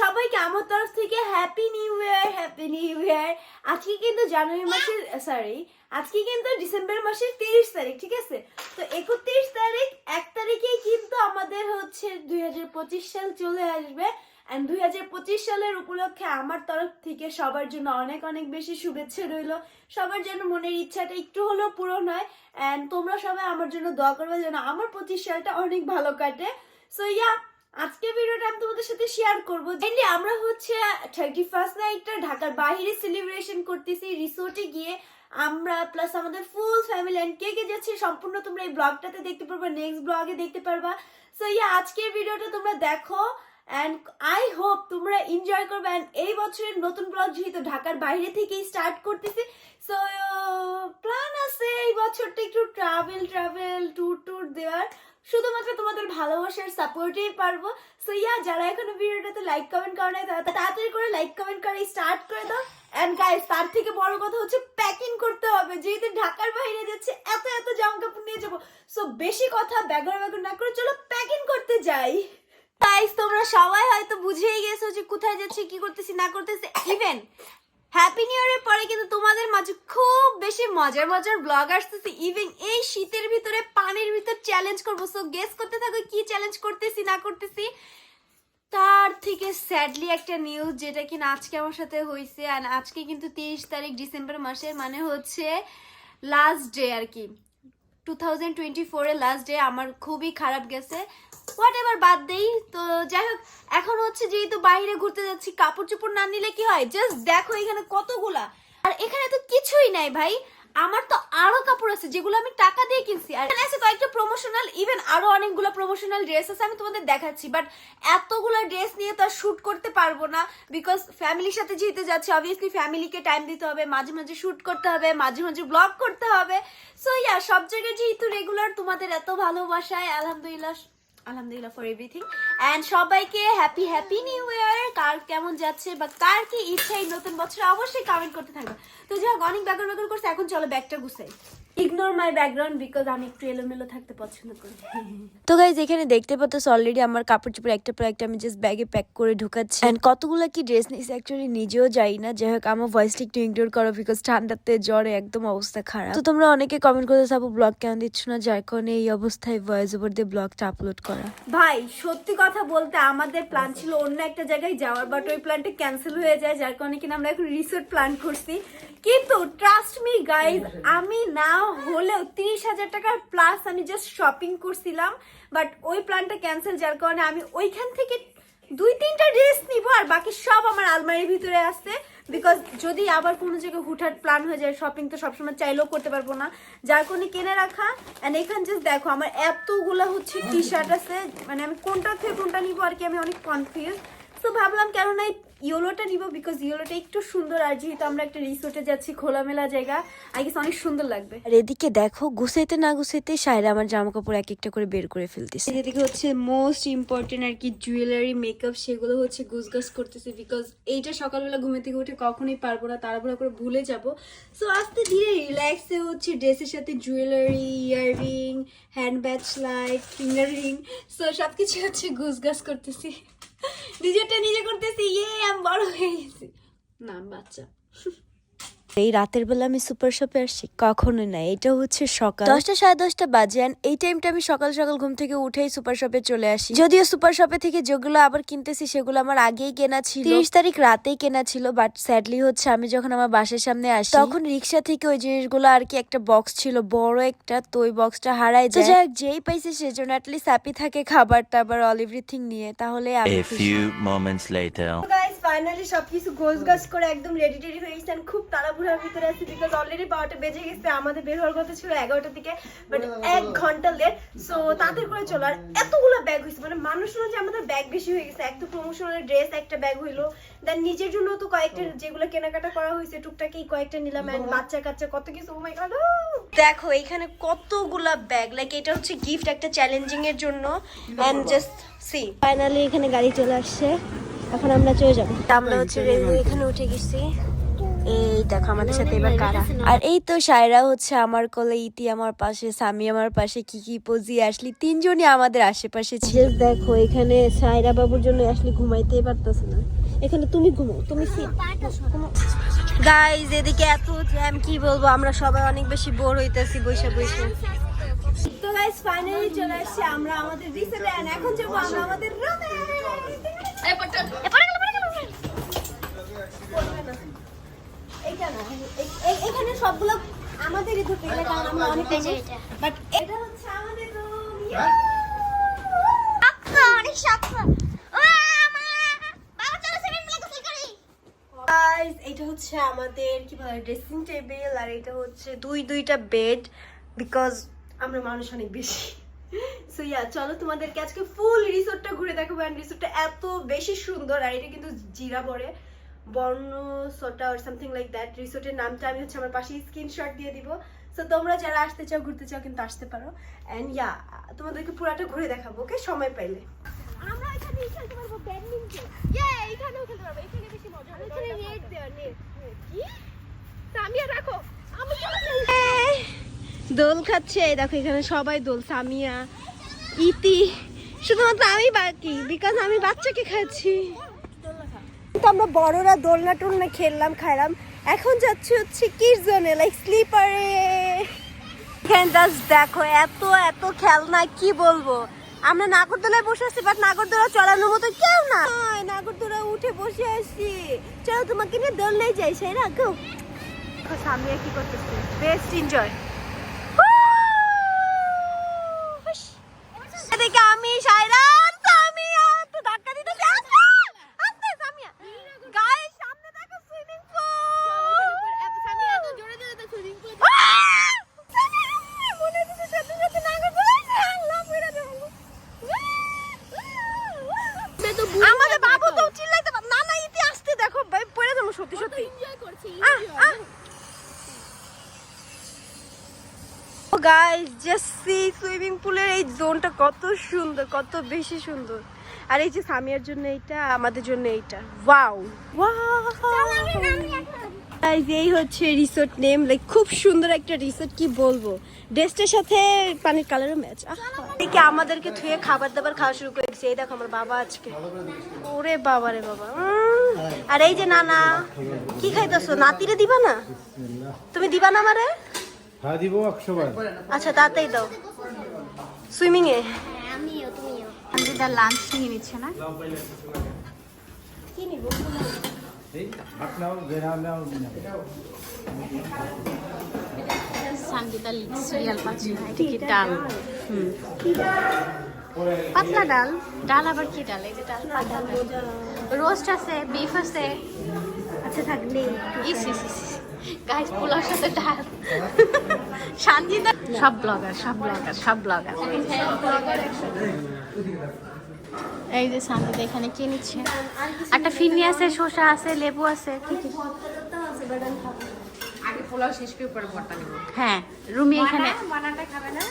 সবাইকে আমার তরফ থেকে happy new year happy new year আজকে কিন্তু জানুয়ারি মাসের সরি আজকে কিন্তু ডিসেম্বর মাসের তিরিশ তারিখ ঠিক আছে? তো একত্রিশ তারিখ এক তারিখেই কিন্তু আমাদের হচ্ছে দুই হাজার পঁচিশ সাল চলে আসবে। অ্যান্ড দুই হাজার পঁচিশ সালের উপলক্ষে আমার তরফ থেকে সবার জন্য অনেক অনেক বেশি শুভেচ্ছা রইল। সবার জন্য মনের ইচ্ছাটা একটু হলেও পূরণ হয় অ্যান্ড তোমরা সবাই আমার জন্য দোয়া করবে যেন আমার পঁচিশ সালটা অনেক ভালো কাটে। সো ইয়া আজকে ভিডিওটা আমি তোমাদের সাথে শেয়ার করব। মেনলি আমরা হচ্ছে থার্টি ফার্স্ট নাইটটা ঢাকার বাইরে সেলিব্রেশন করতেছি। রিসোর্টে গিয়ে আমরা প্লাস আমাদের ফুল ফ্যামিলি অ্যান্ড কে কে যাচ্ছে সম্পূর্ণ তোমরা এই ব্লগটাতে দেখতে পারবা নেক্সট ব্লগে দেখতে পারবা। সো ইয়া আজকের ভিডিওটা তোমরা দেখো। অ্যান্ড আই হোপ তোমরা এনজয় করবে অ্যান্ড এই বছরের নতুন ব্লগ যেহেতু ঢাকার বাইরে থেকেই স্টার্ট করতেছি সো প্ল্যান আছে এই বছরটা একটু ট্রাভেল ট্রাভেল ট্যুর ট্যুর দেওয়ার। শুধুমাত্র তোমাদের ভালোবাসার সাপোর্টেই পারব। সো ইয়া যারা এখনও ভিডিওটাতে লাইক কমেন্ট করে নাই, তারা তাড়াতাড়ি করে লাইক কমেন্ট করে স্টার্ট করে দাও। অ্যান্ড গাইস তার থেকে বড় কথা হচ্ছে প্যাকিং করতে হবে। যেহেতু ঢাকার বাইরে যাচ্ছে, এত এত জামা কাপড় নিয়ে যাব। সো বেশি কথা ব্যাগর ব্যাগর না করে চলো প্যাকিং করতে যাই। গাইস তোমরা সবাই হয়তো বুঝেই গেছো যে কোথায় যাচ্ছি, কি করতেছি, না করতেছি। ইভেন হ্যাপি নিউ ইয়ারের পরে কিন্তু তোমাদের মাঝে খুব বেশি মজার মজার ব্লগ আসতেছে। ইভেন এই শীতের ভিতরে পানির ভিতর চ্যালেঞ্জ করব। সো গেস করতে থাকো কি চ্যালেঞ্জ করতেছি, না করতেছি। তার থেকে স্যাডলি একটা নিউজ যেটা কিনা আজকে আমার সাথে হয়েছে আর আজকে কিন্তু তিরিশ তারিখ ডিসেম্বর মাসের মানে হচ্ছে লাস্ট ডে আর কি। টু থাউজেন্ড টোয়েন্টি ফোরের লাস্ট ডে আমার খুবই খারাপ গেছে। হোয়াট এভার বাদ দেই। তো যাই হোক, এখন হচ্ছে যেহেতু বাইরে ঘুরতে যাচ্ছি কাপড় চোপড় না নিলে কি হয়? জাস্ট দেখো এখানে কতগুলা। আর এখানে তো কিছুই নাই ভাই। আমার তো আরও কাপড় আছে, যেগুলো আমি টাকা দিয়ে কিনছি। আর এখানে আছে কয়েকটা প্রমোশনাল ইভেন আরও অনেকগুলো প্রমোশনাল ড্রেস আছে, আমি তোমাদের দেখাচ্ছি। বাট এতগুলো ড্রেস নিয়ে তো আর শুট করতে পারব না বিকজ ফ্যামিলির সাথে যেহেতু যাচ্ছি অবভিয়াসলি ফ্যামিলিকে টাইম দিতে হবে, মাঝে মাঝে শুট করতে হবে, মাঝে মাঝে ব্লগ করতে হবে। সো ইয়া সব জায়গায় যেহেতু রেগুলার তোমাদের এত ভালোবাসায়, আলহামদুলিল্লাহ আলহামদুলিল্লাহ ফর এভরিথিং অ্যান্ড সবাইকে হ্যাপি হ্যাপি নিউ ইয়ার কার কেমন যাচ্ছে বা কার কি ইচ্ছা এই নতুন বছরে অবশ্যই কমেন্ট করতে থাকবে। তো যাই হোক, অনেক ব্যাগর ব্যাগর করছে, এখন চলো ব্যাগটা গুছাই। ইগনোর মাই ব্যাকগ্রাউন্ড বিকজ আমি একটু এলোমেলো থাকতে পছন্দ করি। তো গাইজ এখানে দেখতে পাচ্ছ অলরেডি আমার কাপড় চোপড় একটা পর একটা আমি জাস্ট ব্যাগে প্যাক করে ঢুকাচ্ছি। অ্যান্ড কতগুলো কি ড্রেস নিয়েছি অ্যাকচুয়ালি নিজেও যাই না। যাই হোক আমার ভয়েসটা একটু ইগনোর করো বিকজ ঠান্ডাতে জ্বরে একদম অবস্থা খারাপ। তো তোমরা অনেকে কমেন্ট করতে থাকো ব্লগ কেন দিচ্ছ না? যার কারণে এই অবস্থায় ভয়েস ওভার দিয়ে ব্লগটা আপলোড করা। ভাই সত্যি কথা বলতে আমাদের প্ল্যান ছিল অন্য একটা জায়গায় যাওয়ার বাট ওই প্ল্যানটা ক্যান্সেল হয়ে যায় যার কারণে কিনা আমরা এখন রিসোর্ট প্ল্যান করছি। কিন্তু ট্রাস্ট মি গাইজ আমি না হলেও তিরিশ হাজার টাকার প্লাস আমি জাস্ট শপিং করছিলাম বাট ওই প্ল্যানটা ক্যান্সেল যার কারণে আমি ওইখান থেকে দুই তিনটা ড্রেস নিব আর বাকি সব আমার আলমারির ভিতরে আসছে বিকজ যদি আবার কোনো জায়গায় হুটহাট প্ল্যান হয়ে যায় শপিং তো সবসময় চাইলেও করতে পারব না। যার কোনো কিনে রাখা অ্যান্ড এখান জাস্ট দেখো, আমার এতগুলো হচ্ছে টি শার্ট আছে মানে আমি কোনটা থেকে কোনটা নিবো আর কি আমি অনেক কনফিউজ তো ভাবলাম কেননা এই ইয়েলোটা নিব বিকজ ইয়েলোটা একটু সুন্দর আর যেহেতু আমরা একটা রিসোর্টে যাচ্ছি খোলামেলা জায়গা আই গেস অনেক সুন্দর লাগবে। আর এদিকে দেখো গুছাইতে না গুছাইতে সাইরা আমার জামা কাপড় এক একটা করে বের করে ফেলতেছে। যেদিকে হচ্ছে মোস্ট ইম্পর্টেন্ট আর কি জুয়েলারি মেকআপ সেগুলো হচ্ছে গুজগাছ করতেছে বিকজ এইটা সকালবেলা ঘুমে থেকে উঠে কখনোই পারব না তাড়াহুড়া করে ভুলে যাব। সো আস্তে ধীরে রিল্যাক্সে হচ্ছে ড্রেসের সাথে jewellery earring hand batch light finger ring so সব কিছু হচ্ছে গুজগাছ করতেছি। নিজেরটা নিজে করতেছি ইয়ে আমি বড় হয়ে গেছি। না বাচ্চা। এই রাতের বেলা আমি সুপার শপে আসছি কখনোই না। এটা হচ্ছে সকাল। দশটা সাড়ে দশটা বাজে এই টাইমটা আমি সকাল সকাল ঘুম থেকে উঠেই সুপার শপে চলে আসি। যদিও সুপার শপে থেকে যেগুলো আবার কিনতেছি সেগুলো আমার আগেই কেনা ছিল। তিরিশ তারিখ রাতেই কেনা ছিল বাট স্যাডলি হচ্ছে আমি যখন আমার বাসার সামনে আসি তখন রিক্সা থেকে ওই জিনিসগুলো আর কি একটা বক্স ছিল বড় একটা তো ওই বক্সটা হারাই যায়। যাই হোক, যেই পাইছে সেজন্য অ্যাটলিস্ট হ্যাপি থাকে খাবার টাবার অল এভরিথিং নিয়ে তাহলে আমি ফাইনালি সবকিছু গোছ গাছ করে একদম রেডি টেডি হয়ে গেছে and খুব তাড়াহুড়ার ভিতরে আছি বিকজ অলরেডি বারোটা বেজে গেছে আমাদের বের হওয়ার কথা ছিল এগারোটার দিকে বাট এক ঘণ্টা লেট সো তাড়াতাড়ি করে চলো আর এতগুলো ব্যাগ হয়েছে মানে মানুষ যে আমাদের ব্যাগ বেশি হয়ে গেছে এক তো প্রমোশনাল ড্রেস একটা ব্যাগ হইল দেন নিজের জন্য তো কয়েকটা যেগুলো কেনাকাটা করা হয়েছে টুকটাকি কয়েকটা নিলাম and বাচ্চা কাচ্চা কত কিছু oh my god দেখো এখানে কতগুলা ব্যাগ লাইক এটা হচ্ছে গিফট একটা চ্যালেঞ্জিং এর জন্য এন্ড জাস্ট সি ফাইনালি এখানে গাড়ি চলে আসছে। এখন আমরা চলে যাব। আমরা হচ্ছে রেলওয়ে এখানে উঠে গেছি। এই দেখো আমাদের সাথে এবার কারা? আর এই তো সায়রা হচ্ছে আমার কোলে ইতি আমার পাশে সামি আমার পাশে কি কি পজি আসলি তিনজনই আমাদের আশেপাশে ছিল। দেখো এখানে সায়রা বাবুর জন্য আসলে ঘুমাইতেই পারতেছে না। এখানে তুমি ঘুমো তুমি গাইজ এদিকে এত জ্যাম কি বলব? আমরা সবাই অনেক বেশি বোর হইতেছি বসে বসে। তো গাইস ফাইনালি চলে আসছি আমরা আমাদের রিসেপে এখন যাব আমরা আমাদের রুমে এখানে সবগুলো আমাদেরই ধরতে গেলে কারণ আমরা অনেক বাট এটা। হচ্ছে আমাদের রুম অনেক শক্ত এটা হচ্ছে আমাদের কি বলে ড্রেসিং টেবিল আর এটা হচ্ছে দুই দুইটা বেড বিকজ আমরা মানুষ অনেক বেশি। সো ইয়া চলো তোমাদেরকে আজকে ফুল রিসোর্টটা ঘুরে দেখাবো অ্যান্ড রিসোর্টটা এত বেশি সুন্দর আর এটা কিন্তু জিরা পড়ে বর্ণ সোটা আর সামথিং লাইক দ্যাট রিসোর্টের নামটা আমি হচ্ছে আমার পাশে স্ক্রিনশট দিয়ে দিব। সো তোমরা যারা আসতে চাও ঘুরতে চাও কিন্তু আসতে পারো। অ্যান্ড ইয়া তোমাদেরকে পুরাটা ঘুরে দেখাবো ওকে সময় পাইলে। আমরা এখানে খেলতে পারব ব্যাডমিন্টন ইয়ে এখানেও খেলতে পারব। এখানে বেশি মজা হবে। এখানে নেট দেওয়া নেট কি? সামিয়া রাখো। আমি দোল খাচ্ছে। দেখো এখানে সবাই দোল সামিয়া। ইতি শুধুমাত্র আমি বাকি বিকজ আমি বাচ্চাকে খাচ্ছি। তো আমরা বড়রা দোলনা টোলনা খেললাম খাইলাম। এখন যাচ্ছি হচ্ছে কির জোনে লাইক স্লিপারে দেখো এত এত খেলনা কি বলব? আমরা নাগরদোলায় বসে আছি বাট নাগরদোলা চড়ানোর মতো কেউ না। নাগরদোলা উঠে বসে আছি। চলো তোমাকে নিয়ে দোলনায় যাই সেই রাখো সামিয়া কি করতেছি? বেস্ট এনজয় এদিকে আমি সাইরান সামিয়া তো ধাক্কা দিতে আস্তে আস্তে সামিয়া গাইস সামনে দেখো সুইমিং পুল সামিয়া তো জোরে জোরে তো সুইমিং পুল মনে হচ্ছে সাথে সাথে নাগরদোলা আল্লাহ মেরে দেবো আমাদের বাবু তো চিল্লাইতে পার না না ইতি আসতে দেখো ভাই পড়ে যাব সত্যি সত্যি এনজয় করছি আহ, আহ। ও গাইস জাস্ট সি সুইমিং জোনটা কত সুন্দর কত বেশি সুন্দর। আর এই যে সামিয়ার জন্য এইটা আমাদের জন্য এইটা। ওয়াও। এই হচ্ছে রিসোর্ট নেম লাইক খুব সুন্দর একটা রিসোর্ট কি বলব? ড্রেসটার সাথে পানির কালারও ম্যাচ। এদিকে আমাদেরকে ধুয়ে খাবার দাবার খাওয়া শুরু করে দিচ্ছে। এই দেখো আমার বাবা আজকে। ওরে বাবা রে বাবা। আর এই যে নানা কি খাইতেছো? নাতিরে দিবা না? তুমি দিবা না আমারে? হ্যাঁ দিব একশো আচ্ছা তাতেই দাও। সুইমিং এ আমিও তুমিও। লাঞ্চ নিয়ে নিচ্ছে না? নাও বেড়া নাও সিরিয়াল পাচ্ছে কি ডাল? হুম। পাতলা ডাল। ডাল আবার কি ডাল? এই যে ডাল রোস্ট আছে বিফ আছে। আচ্ছা থাকলে ইস ইস ইস গাইস পোলার সাথে ডাল। সঞ্জিতা সব ব্লগার সব ব্লগার সব ব্লগার এই যে সঞ্জিতা এখানে কি নিচ্ছে? একটা ফিরনি আছে শসা আছে লেবু আছে কি কি? আগে পোলাও শেষ করে পরে ভর্তা নেব। হ্যাঁ রুমি এখানে মানাটা খাবে না?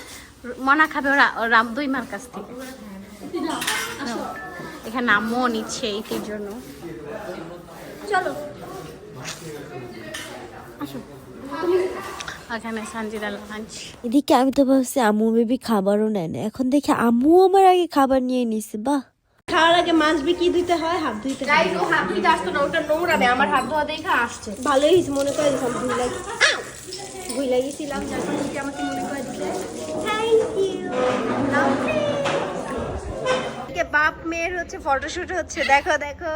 মনা খাবে ওরা রাম দুই মার কাছ থেকে। এখানে আম্মুও নিচ্ছে এইটির জন্য। চলো। এখানে সঞ্জিতা লাঞ্চ। এদিকে আমি তো ভাবছি আম্মু বেবি খাবারও নেয় না। এখন দেখি আম্মু আমার আগে খাবার নিয়ে নিছে বাহ। খাওয়ার আগে মাছ কি ধুইতে হয় হাত ধুইতে হয়। গাইস ও হাত ধুইতে আসতো না ওটা নোংরা নেই আমার হাত ধোয়া দেখে আসছে। ভালোই মনে করে দিলাম ভুল লাগি ভুল লাগিয়েছিলাম যখন থেকে আমাকে মনে করে দিলে? থ্যাংক ইউ বাপ মেয়ের হচ্ছে ফটোশুট হচ্ছে দেখো দেখো।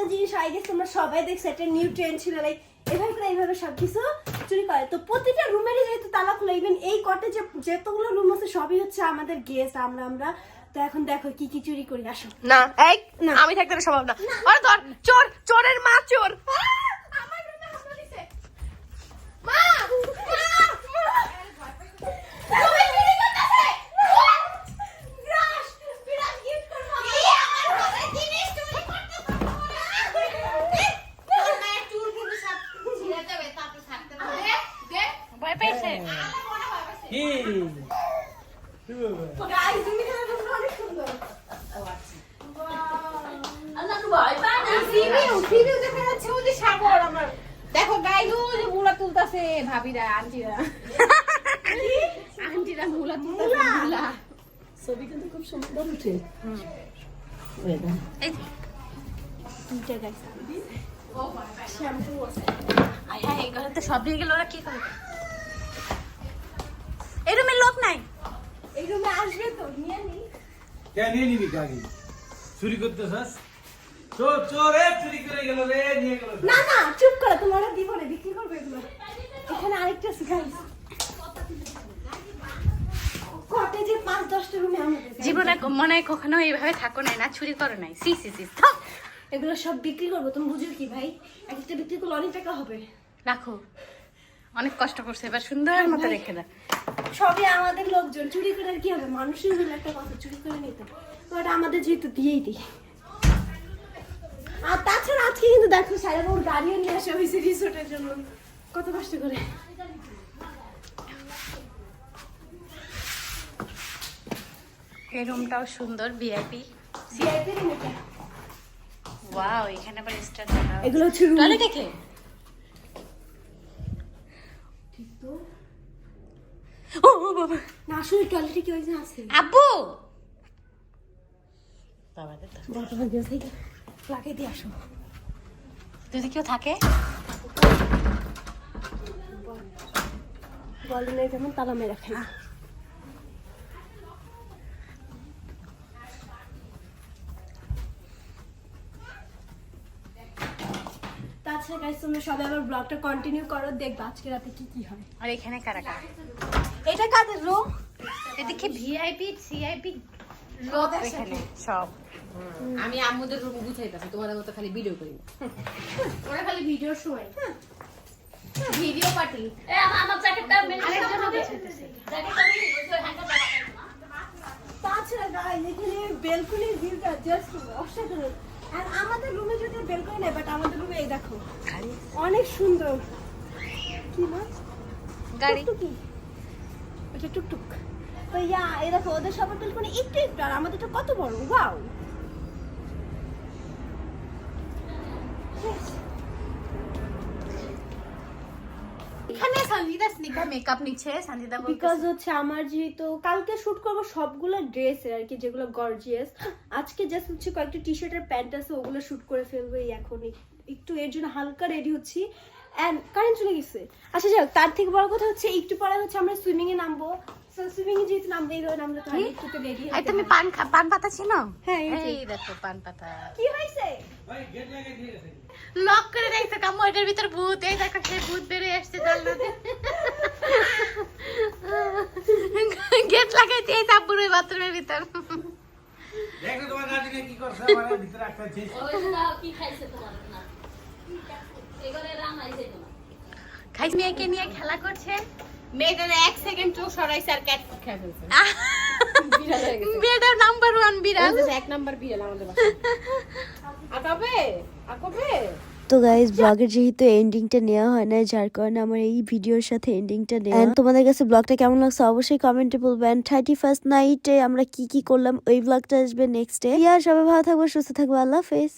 একটা জিনিস আই গেছে তোমরা সবাই দেখছ একটা নিউ ট্রেন্ড ছিল লাইক এভাবে করে এইভাবে সব কিছু চুরি করে। তো প্রতিটা রুমেরই যেহেতু তালা খোলা ইভেন এই কটে যে যতগুলো রুম আছে সবই হচ্ছে আমাদের গেস্ট আমরা আমরা। তো এখন দেখো কি কি চুরি করি আসো। না এক না। আমি থাকতে সম্ভব না। আরে ধর চোর চোরের মা চোর আমার রুমে হামলা দিছে মা তুমি চুরি করতেছে বিরাস বিরাস গিফট করব এই আমার ঘরের জিনিস চুরি করতেছে তোর মায়ের চুল কিন্তু সব ছিঁড়ে যাবে তাতে থাকতে না দে দে ভয় পেয়েছে কি গাইস তুমি খেলা রুমটা অনেক সুন্দর দেখা যাচ্ছে ওই সাগর আমার। দেখো গাইলো যে মুলা তুলতাছে ভাবিরা আন্টিরা। আন্টিরা মুলা তুলতাছে মুলা। এই আয় হায়, এই ঘরে তো সব নিয়ে গেল ওরা কি করবে এই লোক নাই? এই রুমে আসবে তো নিয়ে নি। কে নিয়ে নিবি গাড়ি চুরি করতে চাস চোর চোর এ চুরি করে গেল রে নিয়ে গেল না না চুপ করো তোমার দিব না বিক্রি করবে এগুলো এখানে আরেকটা আছে গাইস কটেজে পাঁচ দশটা রুমে আমাদের জীবনে মনে হয় কখনো এইভাবে থাকো নাই না চুরি করো নাই। সি সি সি এগুলো সব বিক্রি করব তুমি বুঝো কি ভাই? এক একটা বিক্রি করলে অনেক টাকা হবে। রাখো। অনেক কষ্ট করছে এবার সুন্দর মতো রেখে দাও। সবই আমাদের লোকজন চুরি করে আর কি হবে? মানুষের হলে একটা কথা চুরি করে নিতে। তো এটা আমাদের যেহেতু দিয়েই দিই। আর তাছাড়া আজকে কিন্তু দেখো সারা গাড়িও নিয়ে আসা হয়েছে রিসোর্টের জন্য। কত কষ্ট করে। এই রুমটাও সুন্দর ভিআইপি ভিআইপি রুম এটা ওয়াও এখানে আবার স্টার এগুলো হচ্ছে। টয়লেট দেখে। ও ও, বাবা না আসলে টয়লেটে কি হয়েছে আছে? আব্বু! বাবা তো। বর্তমান গেছে লাগিয়ে দিয়ে আসো। যদি কেউ থাকে? বলে যেমন তালা মেরে রাখে। তাছাড়া গাইস তোমরা সবাই আবার ব্লগটা কন্টিনিউ করো দেখবা আজকে রাতে কি কি হয়। আর এখানে কারা কারা? এটা কাদের রুম এদিকে ভিআইপি সিআইপি লোক এখানে সব। আমি আম্মুদের রুম গুছাইতাছি তোমাদের মতো খালি ভিডিও করি না ওরা খালি ভিডিওর সময় ভিডিও পার্টি। তাছাড়া গাইস এখানে বেলকনির ভিউটা জাস্ট অসাধারণ। আর আমাদের রুমে যদি বেলকনি নেই বাট আমাদের রুমে এই দেখো অনেক সুন্দর। কি মাছ গাড়ি। টুকটুকি। ওটা টুকটুক। তো ইয়া এই দেখো ওদের সবার বেলকনি একটু একটু আর আমাদেরটা কত বড়? ওয়াও এখানে সঞ্জিদা স্নিকা মেকআপ নিচ্ছে সঞ্জিদা বিকজ হচ্ছে আমার যেহেতু কালকে শুট করব সবগুলো ড্রেসের আর কি যেগুলো গর্জিয়াস আজকে জাস্ট হচ্ছে কয়েকটা টি শার্টের প্যান্ট আছে ওগুলো শুট করে ফেলব এই এখন একটু এর জন্য হালকা রেডি হচ্ছি। অ্যান্ড কারেন্ট চলে গেছে। আচ্ছা যাক তার থেকে বড় কথা হচ্ছে একটু পরে হচ্ছে আমরা সুইমিং এ নামবো। সুইমিং এ যেহেতু নামবো এইভাবে নামলে তো একটু রেডি তুমি পান পান পাতা ছিল হ্যাঁ, এই দেখো পান পাতা। কি হয়েছে? লক করে দেখছে কাম্মু এটার ভিতর ভূত এই দেখো সে ভূত বেরিয়ে আসছে জানলাতে গেট লাগাই দিয়ে চাপুর ওই বাথরুমের ভিতর। দেখো তোমার গাড়ি কি করছে ভিতরে একটা চিজ খাইস মেয়েকে নিয়ে খেলা করছে। মেয়েটার এক সেকেন্ড চোখ সরাইছে আর ক্যাট খেয়ে ফেলছে বিড়াল গেছে মেয়েটার নাম্বার ওয়ান বিড়াল। এক নাম্বার বিড়াল আমাদের বাসায়। আকাবে আকাবে। তো গাইজ ব্লগের যেহেতু এন্ডিংটা নেওয়া হয় না যার কারণে আমার এই ভিডিওর সাথে এন্ডিংটা নেওয়া। হয় তোমাদের কাছে ব্লগটা কেমন লাগছে অবশ্যই কমেন্টে বলবেন থার্টি ফার্স্ট নাইটে আমরা কি কি করলাম ওই ব্লগটা আসবে নেক্সট ডে সবাই ভালো থাকব সুস্থ থাকব আল্লাহ হাফেজ।